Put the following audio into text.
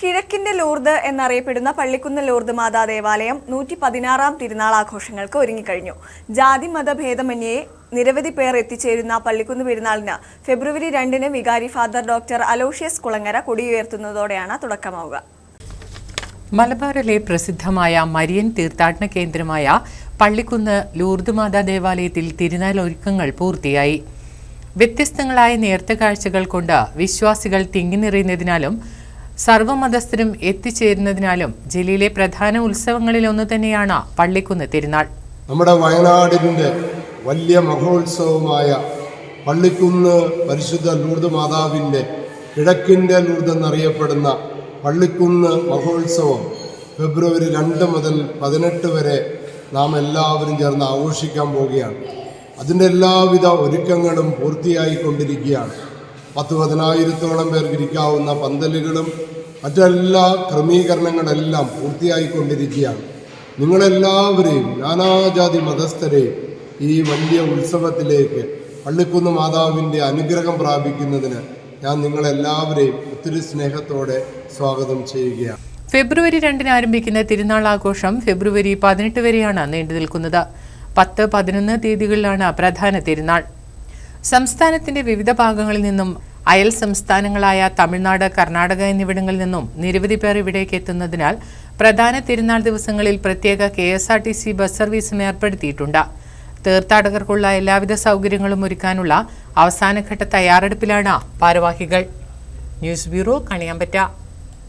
കിഴക്കിന്റെ Lourdes എന്നറിയപ്പെടുന്ന Pallikkunnu Lourdes മാതാ ദേവാലയം നൂറ്റി പതിനാറാം തിരുനാൾ ആഘോഷങ്ങൾക്ക് ഒരുങ്ങിക്കഴിഞ്ഞു. ജാതി മതഭേദമന്യേ നിരവധി പേർ എത്തിച്ചേരുന്ന പള്ളിക്കുന്ന് പെരുന്നാളിന് ഫെബ്രുവരി രണ്ടിന് വികാരി ഫാദർ ഡോക്ടർ അലോഷ്യസ് കുളങ്ങര കൊടിയുയർത്തുന്നതോടെയാണ് തുടക്കമാവുക. മലബാറിലെ പ്രസിദ്ധമായ മരിയൻ തീർത്ഥാടന കേന്ദ്രമായ പള്ളിക്കുന്ന് ലൂർദ് മാതാ ദേവാലയത്തിൽ തിരുനാൾ ഒരുക്കങ്ങൾ പൂർത്തിയായി. വ്യത്യസ്തങ്ങളായ നേർത്ത കാഴ്ചകൾ കൊണ്ട് വിശ്വാസികൾ തിങ്ങി നിറയുന്നതിനാലും സർവമതസ്ഥരും എത്തിച്ചേരുന്നതിനാലും ജില്ലയിലെ പ്രധാന ഉത്സവങ്ങളിൽ ഒന്ന് തന്നെയാണ് പള്ളിക്കുന്ന് തിരുനാൾ. നമ്മുടെ വയനാടിന്റെ വലിയ മഹോത്സവമായ പള്ളിക്കുന്ന് പരിശുദ്ധ ലൂർദ് മാതാവിന്റെ കിഴക്കിന്റെ ലൂർദ് എന്നറിയപ്പെടുന്ന പള്ളിക്കുന്ന് മഹോത്സവം ഫെബ്രുവരി രണ്ട് മുതൽ പതിനെട്ട് വരെ നാം എല്ലാവരും ചേർന്ന് ആഘോഷിക്കാൻ പോവുകയാണ്. അതിന്റെ എല്ലാവിധ ഒരുക്കങ്ങളും പൂർത്തിയായിക്കൊണ്ടിരിക്കുകയാണ്. പത്ത് പതിനായിരത്തോളം പേർക്ക് ഇരിക്കാവുന്ന പന്തലുകളും മറ്റെല്ലാ ക്രമീകരണങ്ങളെല്ലാം പൂർത്തിയായിക്കൊണ്ടിരിക്കുകയാണ്. നിങ്ങളെല്ലാവരെയും നാനാജാതി മതസ്ഥരെയും ഈ വലിയ ഉത്സവത്തിലേക്ക് പള്ളിക്കുന്ന് മാതാവിന്റെ അനുഗ്രഹം പ്രാപിക്കുന്നതിന് ഞാൻ നിങ്ങളെല്ലാവരെയും ഒത്തിരി സ്നേഹത്തോടെ സ്വാഗതം ചെയ്യുകയാണ്. ഫെബ്രുവരി രണ്ടിന് ആരംഭിക്കുന്ന തിരുനാൾ ആഘോഷം ഫെബ്രുവരി പതിനെട്ട് വരെയാണ് നീണ്ടു നിൽക്കുന്നത് പത്ത് പതിനൊന്ന് തീയതികളിലാണ് പ്രധാന തിരുനാൾ. സംസ്ഥാനത്തിന്റെ വിവിധ ഭാഗങ്ങളിൽ നിന്നും അയൽ സംസ്ഥാനങ്ങളായ തമിഴ്നാട് കർണാടക എന്നിവിടങ്ങളിൽ നിന്നും നിരവധി പേർ ഇവിടേക്ക് എത്തുന്നതിനാൽ പ്രധാന തിരുനാൾ ദിവസങ്ങളിൽ പ്രത്യേക K S R T C bus സർവീസും ഏർപ്പെടുത്തിയിട്ടുണ്ട്. തീർത്ഥാടകർക്കുള്ള എല്ലാവിധ സൗകര്യങ്ങളും ഒരുക്കാനുള്ള അവസാനഘട്ട തയ്യാറെടുപ്പിലാണ് ഭാരവാഹികൾ. News bureau Kaniyambetta.